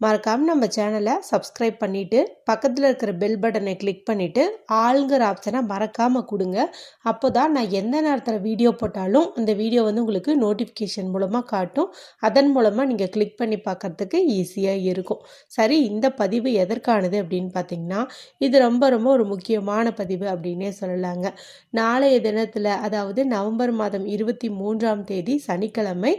மறக்காமல் நம்ம சேனலை சப்ஸ்கிரைப் பண்ணிவிட்டு பக்கத்தில் இருக்கிற பெல் பட்டனை கிளிக் பண்ணிவிட்டு ஆளுங்கிற ஆப்ஷனை மறக்காமல் கொடுங்க. அப்போ தான் நான் எந்த நேரத்தில் வீடியோ போட்டாலும் அந்த வீடியோ வந்து உங்களுக்கு நோட்டிஃபிகேஷன் மூலமாக காட்டும். அதன் மூலமாக நீங்கள் கிளிக் பண்ணி பார்க்கறதுக்கு ஈஸியாக இருக்கும். சரி இந்த பதிவு எதற்கானது அப்படின்னு பார்த்தீங்கன்னா இது ரொம்ப ரொம்ப ஒரு முக்கியமான பதிவு அப்படின்னே சொல்லலாங்க. நாளைய தினத்தில் அதாவது நவம்பர் மாதம் இருபத்தி மூன்றாம் தேதி சனிக்கிழமை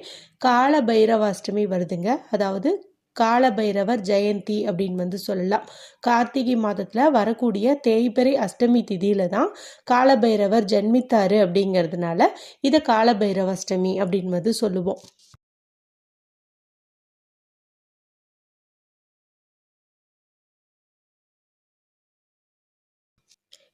கால பைரவாஷ்டமி வருதுங்க. அதாவது காலபைரவர் ஜெயந்தி அப்படின்னு வந்து சொல்லலாம். கார்த்திகை மாதத்தில் வரக்கூடிய தேய்பிறை அஷ்டமி திதியில தான் காலபைரவர் ஜென்மித்தாரு அப்படிங்கிறதுனால இதை காலபைரவ அஷ்டமி அப்படின்னு வந்து சொல்லுவோம்.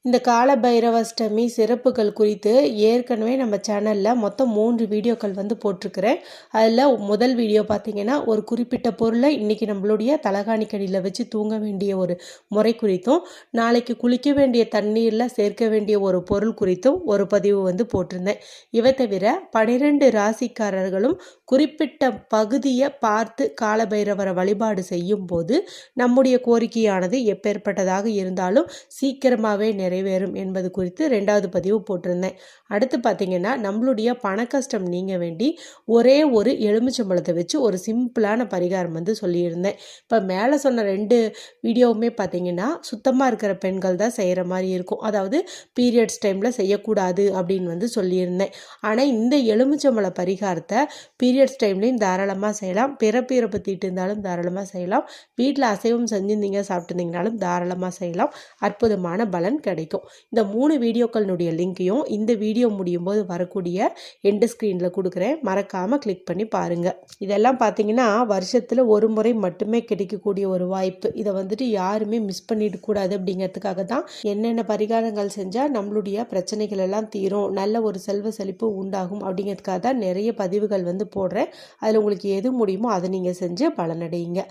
இந்த கால பைரவாஷ்டமி சிறப்புகள் குறித்து ஏற்கனவே நம்ம சேனலில் மொத்தம் மூன்று வீடியோக்கள் வந்து போட்டிருக்கிறேன். அதில் முதல் வீடியோ பார்த்தீங்கன்னா ஒரு குறிப்பிட்ட பொருளை இன்றைக்கி நம்மளுடைய தலகாணிக்கடியில் வச்சு தூங்க வேண்டிய ஒரு முறை குறித்தும் நாளைக்கு குளிக்க வேண்டிய தண்ணீரில் சேர்க்க வேண்டிய ஒரு பொருள் குறித்தும் ஒரு பதிவு வந்து போட்டிருந்தேன். இவை தவிர பனிரெண்டு ராசிக்காரர்களும் குறிப்பிட்ட பகுதியை பார்த்து காலபைரவரை வழிபாடு செய்யும் போது நம்முடைய கோரிக்கையானது எப்பேற்பட்டதாக இருந்தாலும் சீக்கிரமாகவே நிறைவேறும் என்பது குறித்து ரெண்டாவது பதிவு போட்டிருந்தேன். அடுத்து பார்த்திங்கன்னா நம்மளுடைய பண கஷ்டம் நீங்க வேண்டி ஒரே ஒரு எலுமிச்சம்பழத்தை வச்சு ஒரு சிம்பிளான பரிகாரம் வந்து சொல்லியிருந்தேன். இப்போ மேலே சொன்ன ரெண்டு வீடியோவுமே பார்த்திங்கன்னா சுத்தமாக இருக்கிற பெண்கள் தான் செய்கிற மாதிரி இருக்கும். அதாவது பீரியட்ஸ் டைமில் செய்யக்கூடாது அப்படின்னு வந்து சொல்லியிருந்தேன். ஆனால் இந்த எலுமிச்சம்பழ பரிகாரத்தை பீரியட்ஸ் டைம்லேயும் தாராளமாக செய்யலாம். பிறப்பு இறப்பு தீட்டு இருந்தாலும் தாராளமாக செய்யலாம். வீட்டில் அசைவம் செஞ்சுருந்தீங்க சாப்பிட்டுருந்தீங்கனாலும் தாராளமாக செய்யலாம். அற்புதமான பலன் கிடைக்கும். இந்த மூணு வீடியோக்களினுடைய லிங்க்கையும் இந்த வீடியோ முடியும் போது வரக்கூடிய எண்டு ஸ்க்ரீனில் கொடுக்குறேன். மறக்காமல் கிளிக் பண்ணி பாருங்கள் இதெல்லாம் பார்த்தீங்கன்னா வருஷத்தில் ஒரு முறை மட்டுமே கிடைக்கக்கூடிய ஒரு வாய்ப்பு. இதை வந்துட்டு யாருமே மிஸ் பண்ணிடக்கூடாது அப்படிங்கிறதுக்காக தான் என்னென்ன பரிகாரங்கள் செஞ்சால் நம்மளுடைய பிரச்சனைகள் எல்லாம் தீரும். நல்ல ஒரு செல்வ செழிப்பு உண்டாகும் அப்படிங்கிறதுக்காக தான் நிறைய பதிவுகள் வந்து போ போடுறேன். அதில் உங்களுக்கு எது முடியுமோ அதை நீங்கள் செஞ்சு பலனடையுங்க.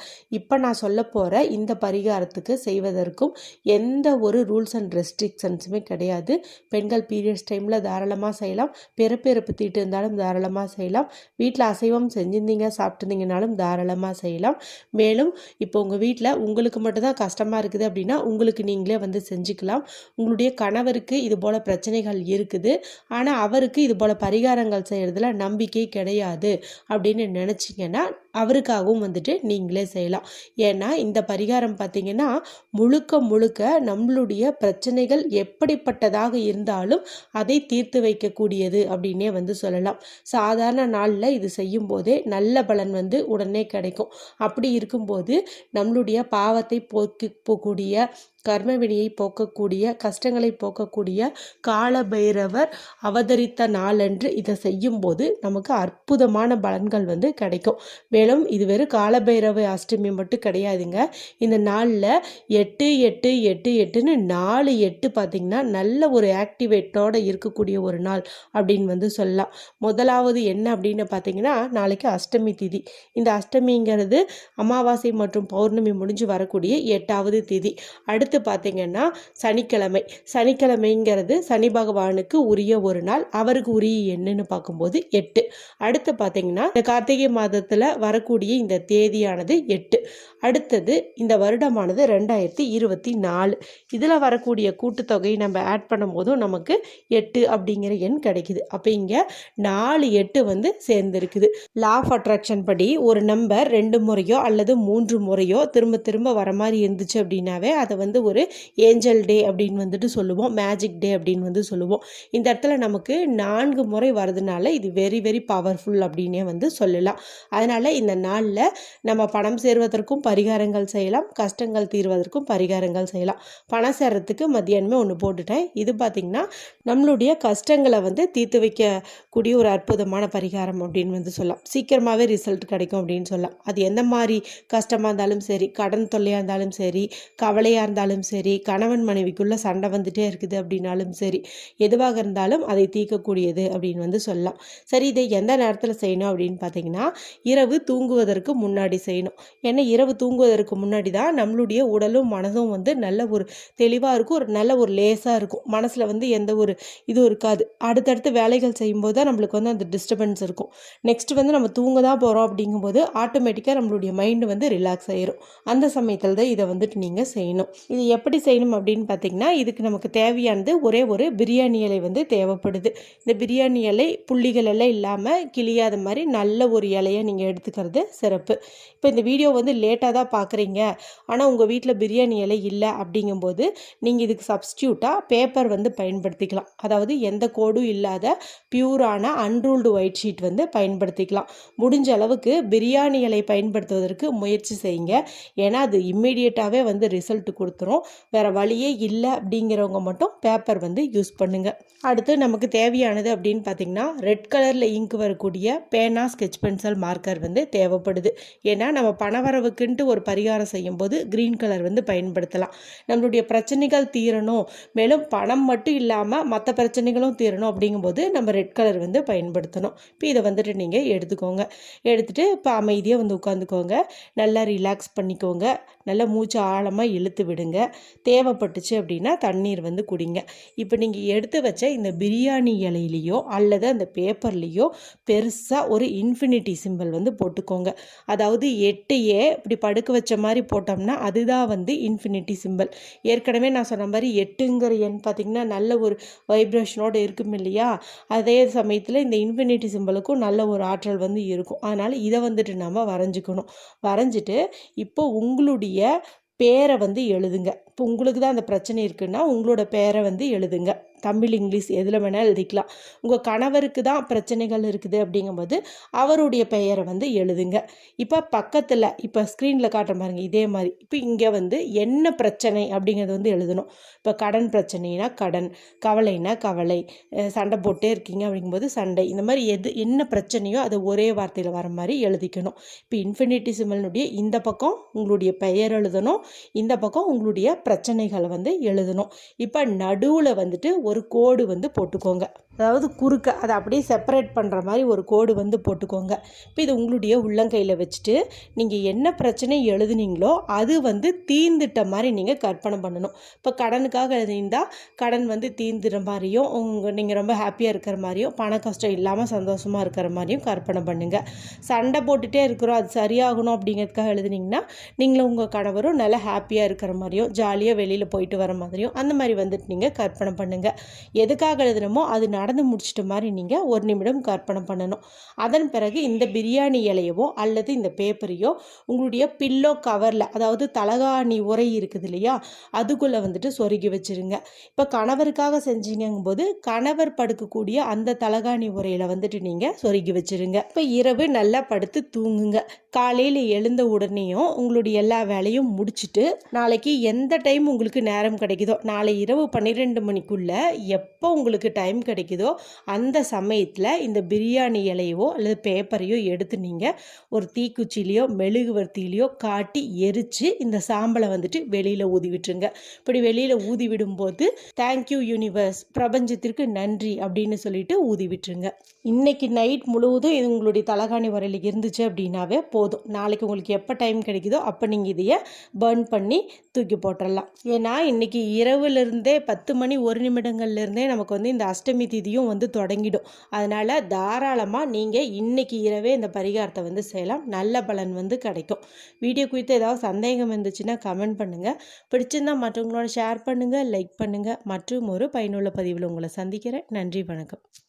இப்போ நான் சொல்ல போகிற இந்த பரிகாரத்துக்கு செய்வதற்கும் எந்த ஒரு ரூல்ஸ் அண்ட் ரெஸ்ட்ரிக்ஷன்ஸுமே கிடையாது. பெண்கள் பீரியட்ஸ் டைமில் தாராளமாக செய்யலாம். பிறப்பிறப்பு தீட்டு இருந்தாலும் தாராளமாக செய்யலாம். வீட்டில் அசைவம் செஞ்சிருந்தீங்க சாப்பிட்டுருந்தீங்கனாலும் தாராளமாக செய்யலாம். மேலும் இப்போ உங்கள் வீட்டில் உங்களுக்கு மட்டும்தான் கஷ்டமாக இருக்குது அப்படின்னா உங்களுக்கு நீங்களே வந்து செஞ்சுக்கலாம். உங்களுடைய கணவருக்கு இது போல் பிரச்சனைகள் இருக்குது. ஆனால் அவருக்கு இது போல் பரிகாரங்கள் செய்கிறதுல நம்பிக்கை கிடையாது. அப்படின்னு நினச்சிங்கன்னா அவருக்காகவும் வந்துட்டு நீங்களே செய்யலாம். ஏன்னா இந்த பரிகாரம் பார்த்திங்கன்னா முழுக்க முழுக்க நம்மளுடைய பிரச்சனைகள் எப்படிப்பட்டதாக இருந்தாலும் அதை தீர்த்து வைக்கக்கூடியது அப்படின்னே வந்து சொல்லலாம். சாதாரண நாளில் இது செய்யும் போதே நல்ல பலன் வந்து உடனே கிடைக்கும். அப்படி இருக்கும்போது நம்மளுடைய பாவத்தை போக்கி போகக்கூடிய கர்மவினியை போக்கக்கூடிய கஷ்டங்களை போக்கக்கூடிய காலபைரவர் அவதரித்த நாளன்று இதை செய்யும்போது நமக்கு அற்புதமான பலன்கள் வந்து கிடைக்கும். மேலும் இது வெறும் காலபைரவ அஷ்டமி மட்டும் கிடையாதுங்க. இந்த நாளில் எட்டு எட்டு எட்டு எட்டுன்னு நாலு எட்டு பார்த்திங்கன்னா நல்ல ஒரு ஆக்டிவேட்டோடு இருக்கக்கூடிய ஒரு நாள் அப்படின்னு வந்து சொல்லலாம். முதலாவது என்ன அப்படின்னு பார்த்தீங்கன்னா நாளைக்கு அஷ்டமி திதி. இந்த அஷ்டமிங்கிறது அமாவாசை மற்றும் பௌர்ணமி முடிஞ்சு வரக்கூடிய எட்டாவது திதி. அடுத்து பார்த்திங்கன்னா சனிக்கிழமை. சனிக்கிழமைங்கிறது சனி பகவானுக்கு உரிய ஒரு நாள். அவருக்கு உரிய என்னன்னு பார்க்கும்போது எட்டு. அடுத்து பார்த்தீங்கன்னா இந்த கார்த்திகை மாதத்தில் வரக்கூடிய இந்த தேதியானது எட்டு. அடுத்தது இந்த வருடமானது ரெண்டாயிரத்தி இருபத்தி நாலு. இதில் வரக்கூடிய கூட்டுத்தொகையை நம்ம ஆட் பண்ணும்போதும் நமக்கு எட்டு அப்படிங்கிற எண் கிடைக்குது. அப்போ இங்கே நாலு எட்டு வந்து சேர்ந்துருக்குது. லா ஆஃப் அட்ராக்ஷன் படி ஒரு நம்பர் ரெண்டு முறையோ அல்லது மூன்று முறையோ திரும்ப திரும்ப வர மாதிரி இருந்துச்சு அப்படின்னாவே அதை வந்து ஒரு ஏஞ்சல் டே அப்படின்னு வந்துட்டு சொல்லுவோம். மேஜிக் டே அப்படின்னு வந்து சொல்லுவோம். இந்த இடத்துல நமக்கு நான்கு முறை வரதுனால இது வெரி வெரி பவர்ஃபுல் அப்படின்னே வந்து சொல்லலாம். அதனால் இந்த நாளில் நம்ம பணம் சேர்வதற்கும் பரிகாரங்கள் செய்யலாம். கஷ்டங்கள் தீர்வதற்கும் பரிகாரங்கள் செய்யலாம். பணம் சேர்றதுக்கு மத்தியானமே ஒன்று போட்டுட்டேன். இது பார்த்திங்கன்னா நம்மளுடைய கஷ்டங்களை வந்து தீர்த்து வைக்கக்கூடிய ஒரு அற்புதமான பரிகாரம் அப்படின்னு வந்து சொல்லலாம். சீக்கிரமாகவே ரிசல்ட் கிடைக்கும் அப்படின்னு சொல்லலாம். அது எந்த மாதிரி கஷ்டமாக இருந்தாலும் சரி கடன் தொல்லையாக இருந்தாலும் சரி கவலையாக இருந்தாலும் சரி கணவன் மனைவிக்குள்ளே சண்டை வந்துட்டே இருக்குது அப்படின்னாலும் சரி எதுவாக இருந்தாலும் அதை தீர்க்கக்கூடியது அப்படின்னு வந்து சொல்லலாம். சரி இதை எந்த நேரத்தில் செய்யணும் அப்படின்னு பார்த்தீங்கன்னா இரவு தூங்குவதற்கு முன்னாடி செய்யணும். ஏன்னா இரவு தூங்குவதற்கு முன்னாடி தான் நம்மளுடைய உடலும் மனதும் வந்து நல்ல ஒரு தெளிவாக இருக்கும் ஒரு நல்ல ஒரு லேஸாக இருக்கும். மனசில் வந்து எந்த ஒரு இதுவும் இருக்காது. அடுத்தடுத்து வேலைகள் செய்யும்போது தான் நம்மளுக்கு வந்து அந்த டிஸ்டர்பன்ஸ் இருக்கும். நெக்ஸ்ட் வந்து நம்ம தூங்க தான் போகிறோம் அப்படிங்கும்போது ஆட்டோமேட்டிக்காக நம்மளுடைய மைண்டு வந்து ரிலாக்ஸ் ஆயிரும். அந்த சமயத்தில் தான் இதை வந்துட்டு நீங்கள் செய்யணும். இது எப்படி செய்யணும் அப்படின்னு பார்த்தீங்கன்னா இதுக்கு நமக்கு தேவையானது ஒரே ஒரு பிரியாணி இலை வந்து தேவைப்படுது. இந்த பிரியாணி இலை புள்ளிகள் எல்லாம் இல்லாமல் கிளியாத மாதிரி நல்ல ஒரு இலையை நீங்கள் எடுத்துக்கிறது சிறப்பு. இப்போ இந்த வீடியோ வந்து லேட் லேட்டாக தான் பார்க்குறீங்க ஆனால் உங்கள் வீட்டில் பிரியாணி இலை இல்லை அப்படிங்கும்போது நீங்கள் இதுக்கு சப்ஸ்டியூட்டாக பேப்பர் வந்து பயன்படுத்திக்கலாம். அதாவது எந்த கோடும் இல்லாத பியூரான அன்ரூல்டு ஒயிட் ஷீட் வந்து பயன்படுத்திக்கலாம். முடிஞ்ச அளவுக்கு பிரியாணி இலை பயன்படுத்துவதற்கு முயற்சி செய்யுங்க. ஏன்னா அது இம்மிடியட்டாகவே வந்து ரிசல்ட் கொடுத்துரும். வேறு வழியே இல்லை அப்படிங்கிறவங்க மட்டும் பேப்பர் வந்து யூஸ் பண்ணுங்கள் அடுத்து நமக்கு தேவையானது அப்படின்னு பார்த்தீங்கன்னா ரெட் கலரில் இங்க் வரக்கூடிய பேனா ஸ்கெச் பென்சில் மார்க்கர் வந்து தேவைப்படுது. ஏன்னா நம்ம பணவரவுக்குன்ட்டு ஒரு பரிகாரம் செய்யும்போது க்ரீன் கலர் வந்து பயன்படுத்தலாம். நம்மளுடைய பிரச்சனைகள் தீரணும். மேலும் பணம் மட்டும் இல்லாமல் மற்ற பிரச்சனைகளும் தீரணும் அப்படிங்கும்போது நம்ம ரெட் கலர் வந்து பயன்படுத்தணும். இப்போ இதை வந்துட்டு நீங்கள் எடுத்துக்கோங்க. எடுத்துகிட்டு இப்போ அமைதியாக வந்து உட்காந்துக்கோங்க. நல்லா ரிலாக்ஸ் பண்ணிக்கோங்க. நல்லா மூச்சு ஆழமாக இழுத்து விடுங்க. தேவைப்பட்டுச்சு அப்படின்னா தண்ணீர் வந்து குடிங்க. இப்போ நீங்கள் எடுத்து வச்ச இந்த பிரியாணி இலையிலையோ அல்லது அந்த பேப்பர்லேயோ பெருசாக ஒரு இன்ஃபினிட்டி சிம்பிள் வந்து போட்டுக்கோங்க. அதாவது எட்டையே இப்படி படுக்க வச்ச மாதிரி போட்டோம்னா அதுதான் வந்து இன்ஃபினிட்டி சிம்பிள் ஏற்கனவே நான் சொன்ன மாதிரி எட்டுங்கிற எண் பார்த்திங்கன்னா நல்ல ஒரு வைப்ரேஷனோடு இருக்கும் இல்லையா? அதே சமயத்தில் இந்த இன்ஃபினிட்டி சிம்பிளுக்கும் நல்ல ஒரு ஆற்றல் வந்து இருக்கும். அதனால் இதை வந்துட்டு நம்ம வரைஞ்சிக்கணும். வரைஞ்சிட்டு இப்போ உங்களுடைய பேரை வந்து எழுதுங்க. இப்போ உங்களுக்கு தான் அந்த பிரச்சனை இருக்குன்னா உங்களோட பேரை வந்து எழுதுங்க. தமிழ் இங்கிலீஷ் எதில் வேணால் எழுதிக்கலாம். உங்கள் கணவருக்கு தான் பிரச்சனைகள் இருக்குது அப்படிங்கும்போது அவருடைய பெயரை வந்து எழுதுங்க. இப்போ பக்கத்தில் இப்போ ஸ்க்ரீனில் காட்டுற பாருங்க இதே மாதிரி. இப்போ இங்கே வந்து என்ன பிரச்சனை அப்படிங்கிறது வந்து எழுதணும். இப்போ கடன் பிரச்சனைனா கடன் கவலைனா கவலை சண்டை போட்டே இருக்கீங்க அப்படிங்கும்போது சண்டை. இந்த மாதிரி எது என்ன பிரச்சனையோ அதை ஒரே வார்த்தையில் வர மாதிரி எழுதிக்கணும். இப்போ இன்ஃபினிட்டி சிமல்னுடைய இந்த பக்கம் உங்களுடைய பெயர் எழுதணும். இந்த பக்கம் உங்களுடைய பிரச்சனைகளை வந்து எழுதணும். இப்போ நடுவில் வந்துட்டு ஒரு கோடு வந்து போட்டுக்கோங்க. அதாவது குறுக்க அதை அப்படியே செப்பரேட் பண்ணுற மாதிரி ஒரு கோடு வந்து போட்டுக்கோங்க. இப்போ இது உங்களுடைய உள்ளங்கையில் வச்சுட்டு நீங்கள் என்ன பிரச்சனை எழுதுனீங்களோ அது வந்து தீர்ந்துட்ட மாதிரி நீங்கள் கற்பனை பண்ணணும். இப்போ கடனுக்காக எழுதியிருந்தால் கடன் வந்து தீர்ந்துற மாதிரியும் உங்கள் நீங்கள் ரொம்ப ஹாப்பியாக இருக்கிற மாதிரியும் பண கஷ்டம் இல்லாமல் சந்தோஷமாக இருக்கிற மாதிரியும் கற்பனை பண்ணுங்கள் சண்டை போட்டுகிட்டே இருக்கிறோம் அது சரியாகணும் அப்படிங்கிறதுக்காக எழுதுனீங்கன்னா நீங்களும் உங்கள் கணவரும் நல்லா ஹாப்பியாக இருக்கிற மாதிரியும் ஜாலியாக வெளியில் போயிட்டு வர மாதிரியும் அந்த மாதிரி வந்துட்டு நீங்கள் கற்பனை பண்ணுங்கள் எதுக்காக எழுதுனமோ அது நடந்து முடிச்சிட்ட மாதிரி நீங்கள் ஒரு நிமிடம் கற்பனை பண்ணணும். அதன் பிறகு இந்த பிரியாணி இலையவோ அல்லது இந்த பேப்பரையோ உங்களுடைய பில்லோ கவரில் அதாவது தலகாணி உரை இருக்குது இல்லையா அதுக்குள்ளே வந்துட்டு சொருகி வச்சுருங்க. இப்போ கணவருக்காக செஞ்சீங்கும் போது கணவர் படுக்கக்கூடிய அந்த தலகாணி உரையில் வந்துட்டு நீங்கள் சொருகி வச்சுருங்க. இப்போ இரவு நல்லா படுத்து தூங்குங்க. காலையில் எழுந்த உடனேயும் உங்களுடைய எல்லா வேலையும் முடிச்சுட்டு நாளைக்கு எந்த டைம் உங்களுக்கு நேரம் கிடைக்குதோ நாளை இரவு பன்னிரெண்டு மணிக்குள்ளே எப்போ உங்களுக்கு டைம் கிடைக்குது அந்த சமயத்தில் இந்த பிரியாணி இலையவோ அல்லது பேப்பரையோ எடுத்து நீங்கள் ஒரு தீக்குச்சிலையோ மெழுகுவர்த்தியிலையோ காட்டி எரித்து இந்த சாம்பலை வந்துட்டு வெளியில் ஊதி விட்டுருங்க இப்படி வெளியில் ஊதி விடும்போது தேங்க்யூ யூனிவர்ஸ் பிரபஞ்சத்திற்கு நன்றி அப்படின்னு சொல்லிட்டு ஊதி விட்டுருங்க இன்னைக்கு நைட் முழுவதும் இது உங்களுடைய தலகாணி வரையில் இருந்துச்சு அப்படின்னாவே போதும். நாளைக்கு உங்களுக்கு எப்போ டைம் கிடைக்குதோ அப்போ நீங்கள் இதையை பர்ன் பண்ணி தூக்கி போட்டுடலாம் ஏன்னா இன்னைக்கு இரவுலேருந்தே பத்து மணி ஒரு நிமிடங்கள்லேருந்தே நமக்கு வந்து இந்த அஷ்டமி திதியும் வந்து தொடங்கிடும். அதனால் தாராளமாக நீங்கள் இன்றைக்கி இரவே இந்த பரிகாரத்தை வந்து செய்யலாம். நல்ல பலன் வந்து கிடைக்கும். வீடியோ குறித்து ஏதாவது சந்தேகம் இருந்துச்சுன்னா கமெண்ட் பண்ணுங்கள் பிடிச்சிருந்தால் மற்றவங்களோட ஷேர் பண்ணுங்கள் லைக் பண்ணுங்கள் மற்றும் ஒரு பயனுள்ள பதிவில் உங்களை சந்திக்கிறேன். நன்றி வணக்கம்.